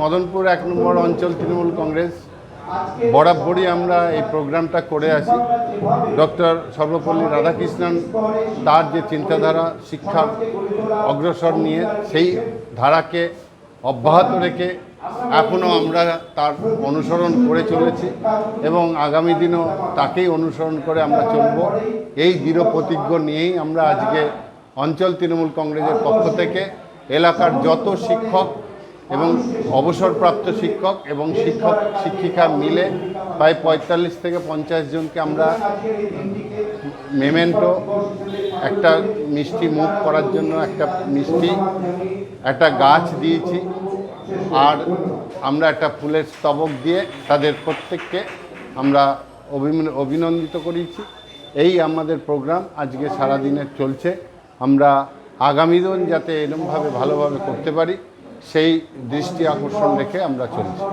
মদনপুর এক নম্বর অঞ্চল তৃণমূল কংগ্রেস। বরাবরই আমরা এই প্রোগ্রামটা করে আসি। ডক্টর সর্বপল্লী রাধাকৃষ্ণন তার যে চিন্তাধারা, শিক্ষা অগ্রসর নিয়ে সেই ধারাকে অব্যাহত রেখে এখনও আমরা তার অনুসরণ করে চলেছি এবং আগামী দিনও তাকেই অনুসরণ করে আমরা চলব। এই দৃঢ় প্রতিজ্ঞ নিয়েই আমরা আজকে অঞ্চল তৃণমূল কংগ্রেসের পক্ষ থেকে এলাকার যত শিক্ষক এবং অবসরপ্রাপ্ত শিক্ষক এবং শিক্ষক শিক্ষিকা মিলে প্রায় পঁয়তাল্লিশ থেকে পঞ্চাশ জনকে আমরা মেমেন্টো, একটা মিষ্টি মুখ করার জন্য একটা মিষ্টি, একটা গাছ দিয়েছি। আর আমরা একটা ফুলের স্তবক দিয়ে তাদের প্রত্যেককে আমরা অভিন- অভিনন্দিত করেছি এই আমাদের প্রোগ্রাম আজকে সারাদিনের চলছে। আমরা আগামী দিন যাতে এরমভাবে ভালোভাবে করতে পারি সেই দৃষ্টি আকর্ষণ রেখে আমরা চলছি।